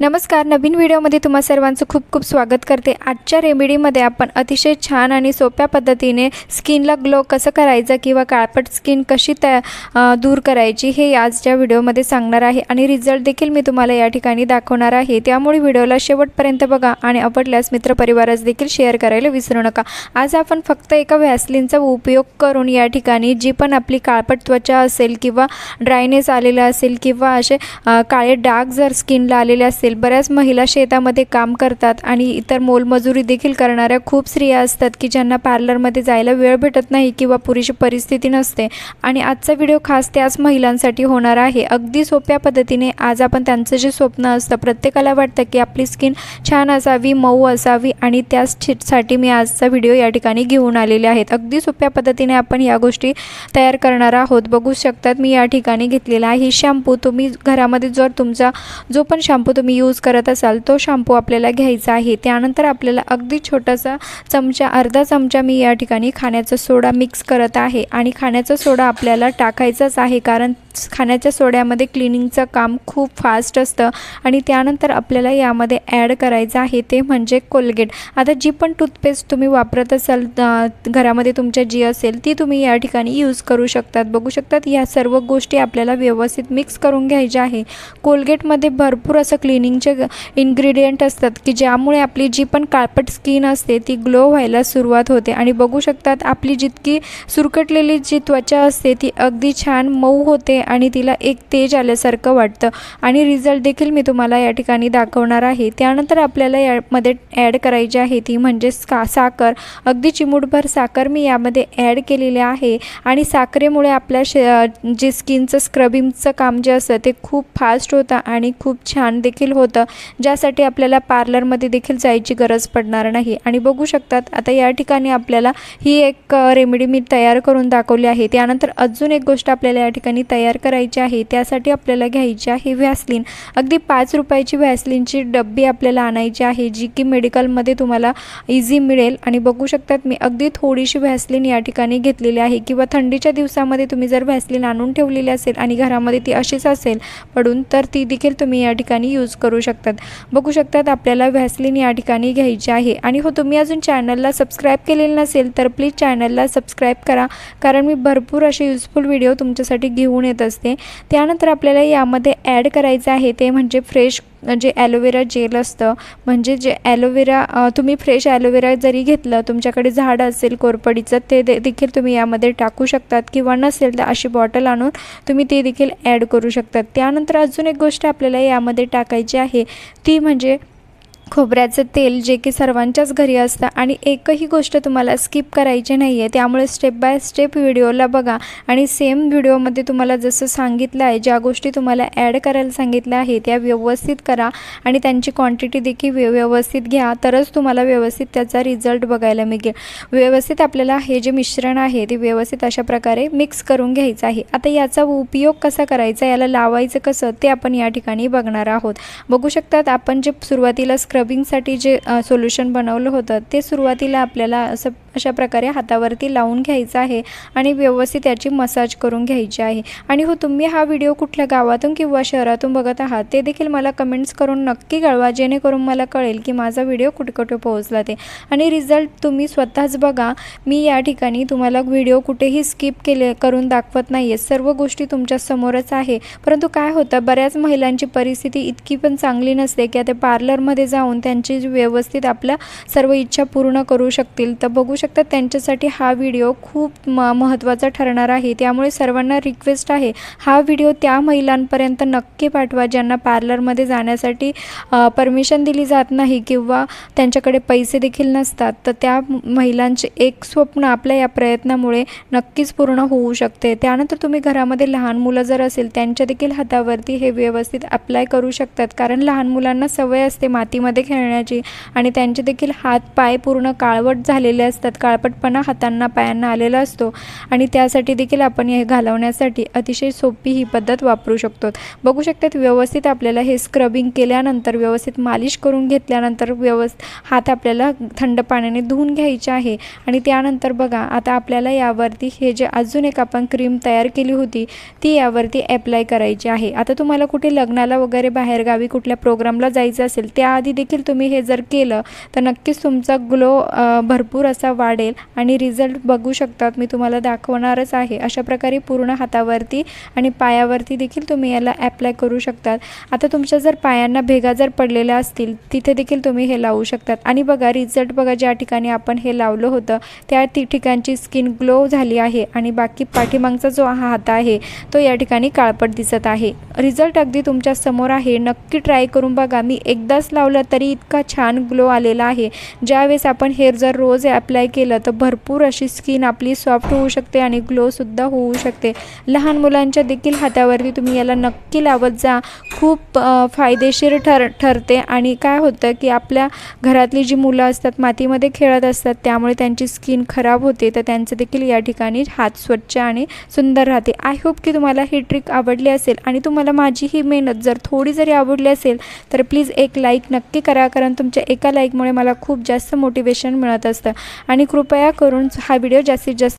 नमस्कार नवीन व्हिडिओमध्ये तुम्हा सर्वांचं खूप खूप स्वागत करते. आजच्या रेमेडीमध्ये आपण अतिशय छान आणि सोप्या पद्धतीने स्किनला ग्लो कसं करायचं किंवा काळपट स्किन कशी त्या दूर करायची हे आजच्या व्हिडिओमध्ये सांगणार आहे आणि रिझल्ट देखील मी तुम्हाला या ठिकाणी दाखवणार आहे. त्यामुळे व्हिडिओला शेवटपर्यंत बघा आणि आवडल्यास मित्रपरिवारास देखील शेअर करायला विसरू नका. आज आपण फक्त एका व्हॅसलिनचा उपयोग करून या ठिकाणी जी पण आपली काळपट त्वचा असेल किंवा ड्रायनेस आलेला असेल किंवा असे काळे डाग जर स्किनला आलेले असेल बऱ्याच महिला शेतामध्ये काम करतात आणि इतर मोलमजुरी देखील करणाऱ्या खूप स्त्रिया असतात की ज्यांना पार्लरमध्ये जायला वेळ भेटत नाही किंवा पुरेशी परिस्थिती नसते. आणि आजचा व्हिडिओ खास त्याच महिलांसाठी होणार आहे. अगदी सोप्या पद्धतीने आज आपण त्यांचं जे स्वप्न असतं प्रत्येकाला वाटतं की आपली स्किन छान असावी मऊ असावी आणि त्याच त्यासाठी मी आजचा व्हिडिओ या ठिकाणी घेऊन आलेले आहेत. अगदी सोप्या पद्धतीने आपण या गोष्टी तयार करणार आहोत. बघू शकतात मी या ठिकाणी घेतलेला आहे शॅम्पू. तुम्ही घरामध्ये जर तुमचा जो पण शॅम्पू तुम्ही यूज करत असाल तो शॅम्पू आपल्याला घ्यायचा आहे. त्यानंतर आपल्याला अगदी छोटासा चमचा अर्धा चमचा मी या ठिकाणी खाण्याचा सोडा मिक्स करत आहे. आणि खाण्याचा सोडा आपल्याला टाकायचाच आहे कारण खाण्याच्या सोड्यामध्ये क्लिनिंगचं काम खूप फास्ट असतं आणि त्यानंतर आपल्याला यामध्ये ॲड करायचं आहे ते म्हणजे कोलगेट आता जी पण टूथपेस्ट तुम्ही वापरत असाल घरामध्ये तुमच्या जी असेल ती तुम्ही या ठिकाणी यूज करू शकतात. बघू शकतात या सर्व गोष्टी आपल्याला व्यवस्थित मिक्स करून घ्यायच्या आहे. कोलगेटमध्ये भरपूर असं क्लिनिंगचे इन्ग्रेडियंट असतात की ज्यामुळे आपली जी पण काळपट स्किन असते ती ग्लो व्हायला सुरुवात होते. आणि बघू शकतात आपली जितकी सुरकटलेली जी त्वचा असते ती अगदी छान मऊ होते आणि तिला एक तेज आल्यासारखं वाटतं. आणि रिझल्ट देखील मी तुम्हाला या ठिकाणी दाखवणार आहे. त्यानंतर आपल्याला यामध्ये ॲड करायची आहे ती म्हणजे स्का साखर. अगदी चिमूटभर साखर मी यामध्ये ॲड केलेली आहे. आणि साखरेमुळे आपल्या शे जे स्किनचं स्क्रबिंगचं काम जे असतं ते खूप फास्ट होतं आणि खूप छान देखील होतं. ज्यासाठी आपल्याला पार्लरमध्ये देखील जायची गरज पडणार नाही. आणि बघू शकतात आता या ठिकाणी आपल्याला ही एक रेमेडी मी तयार करून दाखवली आहे. त्यानंतर अजून एक गोष्ट आपल्याला या ठिकाणी तयार करायची आहे त्यासाठी आपल्याला घ्यायची आहे व्हॅसलिन. अगदी पाच रुपयाची व्हॅसलिनची डब्बी आपल्याला आणायची आहे जी की मेडिकलमध्ये तुम्हाला इझी मिळेल. आणि बघू शकतात मी अगदी थोडीशी व्हॅसलिन या ठिकाणी घेतलेली आहे. किंवा थंडीच्या दिवसामध्ये तुम्ही जर व्हॅसलिन आणून ठेवलेली असेल आणि घरामध्ये ती अशीच असेल पडून तर ती देखील तुम्ही या ठिकाणी यूज करू शकतात. बघू शकतात आपल्याला व्हॅसलिन या ठिकाणी घ्यायची आहे. आणि हो तुम्ही अजून चॅनलला सबस्क्राईब केलेलं नसेल तर प्लीज चॅनलला सबस्क्राईब करा. कारण मी भरपूर असे युजफुल व्हिडिओ तुमच्यासाठी घेऊन येत असते. त्यानंतर आपल्याला यामध्ये ॲड करायचं आहे ते म्हणजे फ्रेश जे ॲलोवेरा जेल असतं. म्हणजे जे ॲलोवेरा तुम्ही फ्रेश ॲलोवेरा जरी घेतलं तुमच्याकडे झाड असेल कोरपडीचं ते दे देखील तुम्ही यामध्ये टाकू शकतात. किंवा नसेल तर अशी बॉटल आणून तुम्ही ते देखील ॲड करू शकतात. त्यानंतर अजून एक गोष्ट आपल्याला यामध्ये टाकायची आहे. ती म्हणजे खोबऱ्याचं तेल जे की सर्वांच्याच घरी असतं आणि एकही गोष्ट तुम्हाला स्किप करायची नाही आहे त्यामुळे स्टेप बाय स्टेप व्हिडिओला बघा. आणि सेम व्हिडिओमध्ये तुम्हाला जसं सांगितलं आहे ज्या गोष्टी तुम्हाला ॲड करायला सांगितल्या आहे त्या व्यवस्थित करा आणि त्यांची क्वांटिटी देखील व्य व्यवस्थित घ्या. तरच तुम्हाला व्यवस्थित त्याचा रिझल्ट बघायला मिळेल. व्यवस्थित आपल्याला हे जे मिश्रण आहे ते व्यवस्थित अशा प्रकारे मिक्स करून घ्यायचं आहे. आता याचा उपयोग कसा करायचा याला लावायचं कसं ते आपण या ठिकाणी बघणार आहोत. बघू शकतात आपण जे सुरुवातीला स्क्रबिंगसाठी जे सोल्युशन बनवलं होतं ते सुरुवातीला आपल्याला असं अशा प्रकारे हातावरती लावून घ्यायचं आहे आणि व्यवस्थित याची मसाज करून घ्यायची आहे. आणि हो तुम्ही हा व्हिडिओ कुठल्या गावातून किंवा शहरातून बघत आहात ते देखील मला कमेंट्स करून नक्की कळवा जेणेकरून मला कळेल की माझा व्हिडिओ कुठे पोहोचला ते. आणि रिझल्ट तुम्ही स्वतःच बघा. मी या ठिकाणी तुम्हाला व्हिडिओ कुठेही स्किप केले करून दाखवत नाही आहे सर्व गोष्टी तुमच्यासमोरच आहे. परंतु काय होतं बऱ्याच महिलांची परिस्थिती इतकी पण चांगली नसते की ते पार्लरमध्ये जाऊन त्यांची जी व्यवस्थित आपल्या सर्व इच्छा पूर्ण करू शकतील. तर बघू शकतात त्यांच्यासाठी हा व्हिडिओ खूप म महत्त्वाचा ठरणार आहे. त्यामुळे सर्वांना रिक्वेस्ट आहे हा व्हिडिओ त्या महिलांपर्यंत नक्की पाठवा ज्यांना पार्लरमध्ये जाण्यासाठी परमिशन दिली जात नाही किंवा त्यांच्याकडे पैसे देखील नसतात. तर त्या महिलांचे एक स्वप्न आपल्या या प्रयत्नामुळे नक्कीच पूर्ण होऊ शकते. त्यानंतर तुम्ही घरामध्ये लहान मुलं जर असेल त्यांच्या देखील हातावरती हे व्यवस्थित अप्लाय करू शकतात. कारण लहान मुलांना सवय असते मातीमध्ये खेळण्याची आणि त्यांचे देखील हात पाय पूर्ण काळवट झालेले असतात. काळपटपणा हातांना पायांना आलेला असतो आणि त्यासाठी देखील आपण हे घालवण्यासाठी अतिशय सोपी ही पद्धत वापरू शकतो. बघू शकतात व्यवस्थित आपल्याला हे स्क्रबिंग केल्यानंतर व्यवस्थित मालिश करून घेतल्यानंतर व्यवस् हात आपल्याला थंड पाण्याने धुवून घ्यायचे आहे. आणि त्यानंतर बघा आता आपल्याला यावरती हे जे अजून एक आपण क्रीम तयार केली होती ती यावरती ॲप्लाय करायची आहे. आता तुम्हाला कुठे लग्नाला वगैरे बाहेरगावी कुठल्या प्रोग्रामला जायचं असेल त्याआधी देखील तुम्ही हे जर केलं तर नक्कीच तुमचा ग्लो भरपूर असा वाढेल आणि रिझल्ट बघू शकतात. मी तुम्हाला दाखवणारच आहे. अशा प्रकारे पूर्ण हातावरती आणि पायावरती देखील तुम्ही याला ॲप्लाय करू शकतात. आता तुमच्या जर पायांना भेगा जर पडलेल्या असतील तिथे देखील तुम्ही हे लावू शकतात. आणि बघा रिझल्ट बघा ज्या ठिकाणी आपण हे लावलं होतं त्या ती ठिकाणची स्किन ग्लो झाली आहे आणि बाकी पाठीमागचा जो हा हात आहे तो या ठिकाणी काळपट दिसत आहे. रिझल्ट अगदी तुमच्यासमोर आहे. नक्की ट्राय करून बघा. मी एकदाच लावलं तरी इतका छान ग्लो आलेला आहे. ज्यावेळेस आपण हेअर जर रोज ॲप्लाय केलं तर भरपूर अशी स्किन आपली सॉफ्ट होऊ शकते आणि ग्लोसुद्धा होऊ शकते. लहान मुलांच्या देखील हातावरती तुम्ही याला नक्की लावत जा. खूप फायदेशीर ठर ठरते आणि काय होतं की आपल्या घरातली जी मुलं असतात मातीमध्ये खेळत असतात त्यामुळे त्यांची स्किन खराब होते. तर त्यांचं देखील या ठिकाणी हात स्वच्छ आणि सुंदर राहते. आय होप की तुम्हाला ही ट्रिक आवडली असेल आणि तुम्हाला माझी ही मेहनत जर थोडी जरी आवडली असेल तर प्लीज एक लाईक नक्की करा. कारण तुमच्या एका लाईकमुळे मला खूप जास्त मोटिवेशन मिळत असतं. आणि आणि कृपया करून हा व्हिडिओ जास्तीत जास्त